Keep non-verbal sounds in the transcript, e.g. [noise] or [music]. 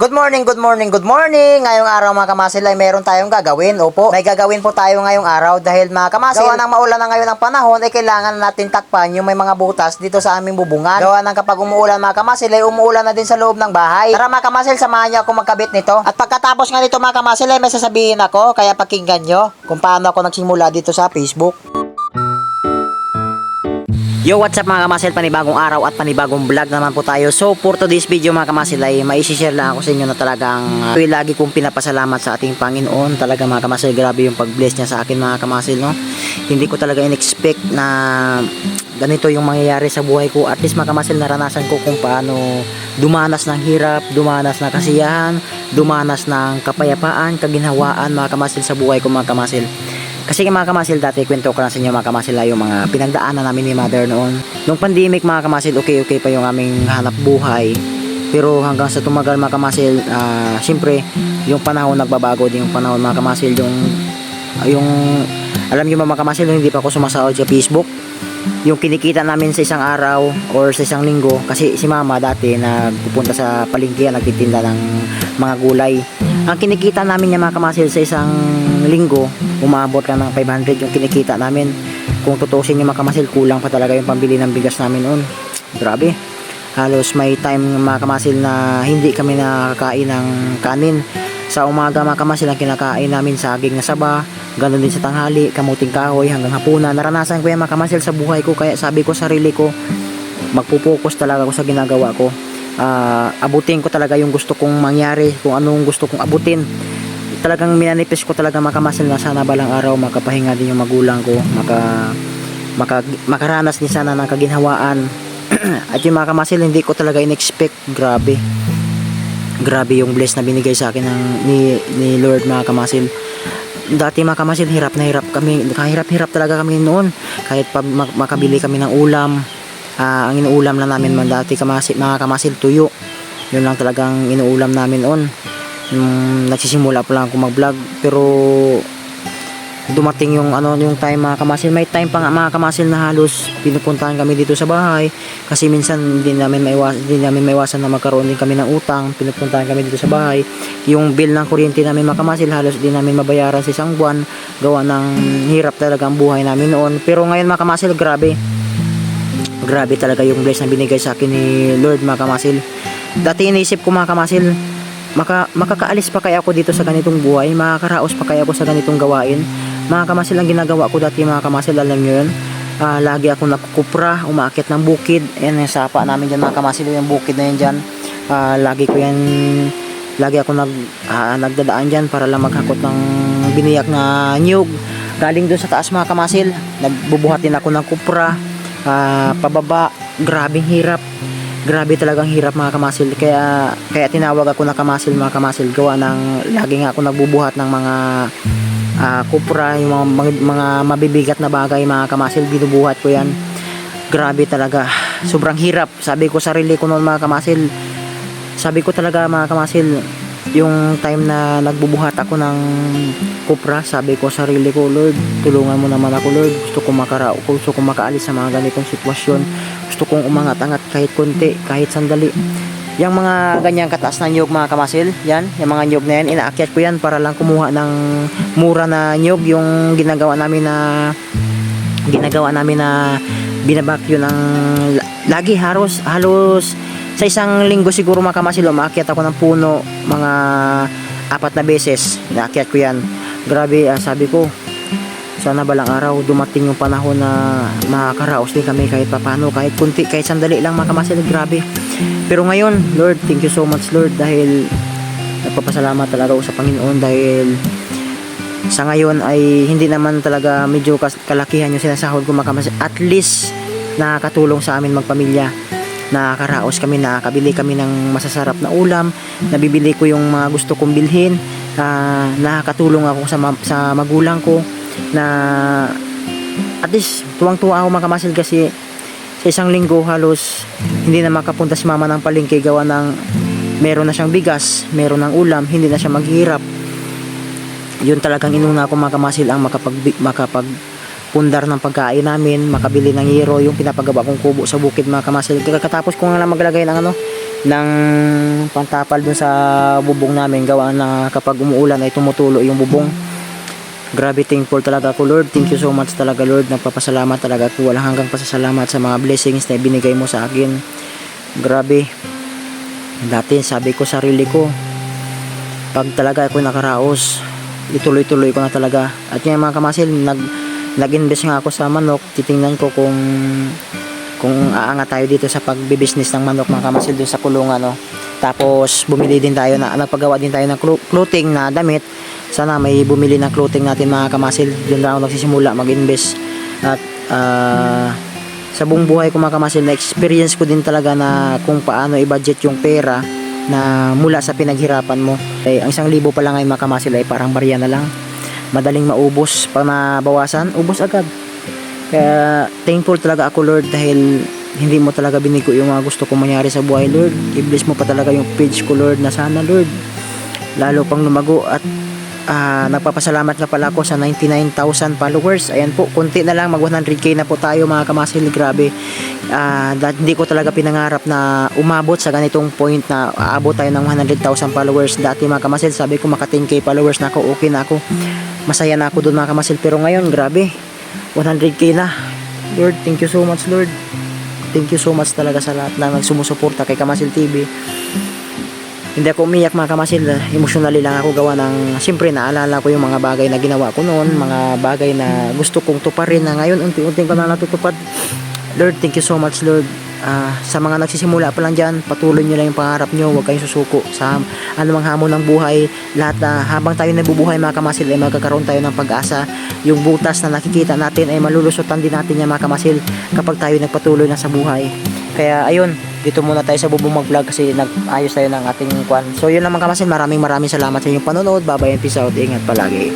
Good morning, good morning, good morning. Ngayong araw mga kamasil ay meron tayong gagawin. Opo, may gagawin po tayo ngayong araw dahil mga kamasil, gawa ng maulan na ngayon ng panahon ay kailangan natin takpan yung may mga butas dito sa aming bubungan. Gawa ng kapag umuulan mga kamasil ay umuulan na din sa loob ng bahay. Tara mga kamasil, samahan niyo ako magkabit nito. At pagkatapos nga nito mga kamasil ay may sasabihin ako, kaya pakinggan nyo kung paano ako nagsimula dito sa Facebook. Yo, what's up mga kamasil? Panibagong araw at panibagong vlog naman po tayo. So, for today's video mga kamasil ay maisishare lang ako sa inyo na talagang uh, lagi kong pinapasalamat sa ating Panginoon. Talaga mga kamasil, grabe yung pag-bless niya sa akin mga kamasil, no? Hindi ko talaga in-expect na ganito yung mangyayari sa buhay ko. At least mga kamasil, naranasan ko kung paano dumanas ng hirap, dumanas ng kasiyahan, dumanas ng kapayapaan, kaginhawaan mga kamasil sa buhay ko mga kamasil. Kasi mga kamasil dati, kwento ko lang sa inyo mga kamasil ay yung mga pinagdaanan namin ni mother noon. Nung pandemic mga kamasil, okay-okay pa yung aming hanap buhay. Pero hanggang sa tumagal mga kamasil, ah, siyempre, yung panahon nagbabago din yung panahon mga kamasil, yung, yung, alam niyo mga kamasil, hindi pa ako sumasahod sa Facebook, yung kinikita namin sa isang araw or sa isang linggo kasi si mama dati nagpupunta sa palengke nagtitinda ng mga gulay ang kinikita namin niya mga kamasil sa isang linggo umabot ka ng 500 yung kinikita namin kung tutusin yung mga kamasil kulang pa talaga yung pambili ng bigas namin noon grabe halos may time mga kamasil na hindi kami nakakain ng kanin sa umaga mga kamasil ang kinakain namin saging na saba Ganon din sa tanghali, kamuting kahoy hanggang hapunan. Naranasan ko yan mga kamasil sa buhay ko kaya sabi ko sarili ko magpupokus talaga ako sa ginagawa ko. Ah, abutin ko talaga yung gusto kong mangyari, kung anong gusto kong abutin. Talagang minanifest ko talaga mga kamasil na sana balang araw makapahinga din yung magulang ko, maka, maka makaranas din sana ng kaginhawaan. [clears throat] At yung mga kamasil hindi ko talaga in-expect, grabe. Grabe yung bless na binigay sa akin ng ni, ni Lord mga kamasil dati mga kamasil hirap na hirap kami kahirap-hirap talaga kami noon kahit pa mak- makabili kami ng ulam ah, ang inuulam lang namin man dati kamasil, mga kamasil tuyo. Yun lang talagang inuulam namin noon nung nagsisimula pa lang ako mag vlog pero dumating yung ano yung time mga kamasil. May time pa nga mga kamasil na halos pinupuntahan kami dito sa bahay kasi minsan hindi namin maiwasan hindi namin maiwasan na magkaroon din kami ng utang. Pinupuntahan kami dito sa bahay. Yung bill ng kuryente namin mga kamasil halos din namin mabayaran sa isang buwan. Gawa ng hirap talaga ang buhay namin noon. Pero ngayon mga kamasil grabe grabe talaga yung bless na binigay sa akin ni Lord mga kamasil. Dati iniisip ko mga kamasil maka, makakaalis pa kaya ako dito sa ganitong buhay? Makakaraos pa kaya ako sa ganitong gawain? Mga kamasil ang ginagawa ko dati mga kamasil alam nyo yun Ah, lagi ako nakukupra umaakit ng bukid. Yan yung sapa namin dyan mga kamasil yung bukid na yan dyan. Ah, lagi ko yan lagi ako nag, ah, nagdadaan dyan para lang maghakot ng biniyak na nyug. Galing doon sa taas mga kamasil nagbubuhat din ako ng kupra ah, pababa. Grabing hirap. Grabe talagang hirap mga kamasil. Kaya kaya tinawag ako na kamasil mga kamasil. Gawa ng lagi nga ako nagbubuhat ng mga ah, kupra yung mga, mga, mga mabibigat na bagay mga kamasil. Binubuhat ko yan. Grabe talaga. Sobrang hirap. Sabi ko sarili ko noon mga kamasil. Sabi ko talaga mga kamasil yung time na nagbubuhat ako ng kupra sabi ko sarili ko Lord tulungan mo naman ako Lord. Gusto ko makara gusto ko makaalis sa mga ganitong sitwasyon. Gusto kong umangat-angat kahit konti kahit sandali. Yung mga ganyang kataas na nyog mga kamasil yan yung mga nyog na yan inaakyat ko yan para lang kumuha ng mura na nyog yung ginagawa namin na ginagawa namin na binabakyo ng la- lagi halos halos sa isang linggo siguro mga kamasil umaakyat ako ng puno mga apat na beses. Inaakyat ko yan. Grabe ah, sabi ko sana balang araw dumating yung panahon na makakaraos din kami kahit papano kahit kunti kahit sandali lang mga kamasil grabe. Pero ngayon Lord thank you so much Lord dahil nagpapasalamat talaga ako sa Panginoon dahil sa ngayon ay hindi naman talaga medyo kalakihan yung sinasahod ko mga kamasil at least nakakatulong sa amin magpamilya nakakaraos kami nakakabili kami ng masasarap na ulam. Nabibili ko yung mga gusto kong bilhin. Ah, nakakatulong ako sa, ma- sa magulang ko na at least tuwang-tuwa ako mga kamasil kasi sa isang linggo halos hindi na makapunta si mama ng palengke gawa ng meron na siyang bigas meron ng ulam hindi na siya maghihirap. Yun talagang inuna ko mga kamasil ang makapag makapag pundar ng pagkain namin, makabili ng hero, yung pinapagawa kong kubo sa bukid mga kamasil. Kakatapos ko nga lang maglagay ng ano, ng pantapal dun sa bubong namin gawa na kapag umuulan ay tumutulo yung bubong. Grabe thankful talaga ako Lord. Thank you so much talaga Lord. Nagpapasalamat talaga ako. Walang hanggang pasasalamat sa mga blessings na ibinigay mo sa akin. Grabe. Dati sabi ko sarili ko, pag talaga ako nakaraos, ituloy-tuloy ko na talaga. At yung mga kamasil, nag, nag-invest nga ako sa manok. Titingnan ko kung kung aangat tayo dito sa pagbibusiness ng manok mga kamasil doon sa kulungan no. Tapos bumili din tayo na nagpagawa din tayo ng clo- clothing na damit. Sana may bumili ng clothing natin mga kamasil. Doon na ako nagsisimula mag-invest. At ah, sa buong buhay ko mga kamasil na experience ko din talaga na kung paano i-budget yung pera na mula sa pinaghirapan mo. Eh, ang isang libo pa lang ay mga kamasil ay parang barya na lang. Madaling maubos pa mabawasan, ubos agad. Kaya thankful talaga ako Lord dahil hindi mo talaga binigo yung mga gusto kong mangyari sa buhay Lord. I-bless mo pa talaga yung page ko Lord na sana Lord. Lalo pang lumago at ah, nagpapasalamat nga pala ako sa 99,000 followers. Ayan po, konti na lang mag 100k na po tayo mga kamasil. Grabe. Dahil hindi ko talaga pinangarap na umabot sa ganitong point na aabot tayo ng 100,000 followers. Dati mga kamasil, sabi ko maka 10k followers na ako, okay na ako. Masaya na ako doon mga kamasil. Pero ngayon, grabe. 100k na. Lord, thank you so much Lord. Thank you so much talaga sa lahat na nagsumusuporta kay Kamasil TV. Hindi ako umiyak mga kamasil, emotionally lang ako gawa ng, siyempre naalala ko yung mga bagay na ginawa ko noon, mga bagay na gusto kong tuparin na ngayon unti-unti ko na natutupad. Lord, thank you so much Lord. Ah, sa mga nagsisimula pa lang dyan, patuloy nyo lang yung pangarap nyo, huwag kayong susuko sa anumang hamon ng buhay. Lahat na habang tayo nabubuhay mga kamasil ay magkakaroon tayo ng pag-asa. Yung butas na nakikita natin ay malulusutan din natin yan mga kamasil kapag tayo nagpatuloy na sa buhay. Kaya ayun, dito muna tayo sa bubong mag-vlog kasi nag-ayos tayo ng ating kwan. So yun lang mga kamasil, maraming maraming salamat sa inyong panonood. Bye bye and peace out. Ingat palagi.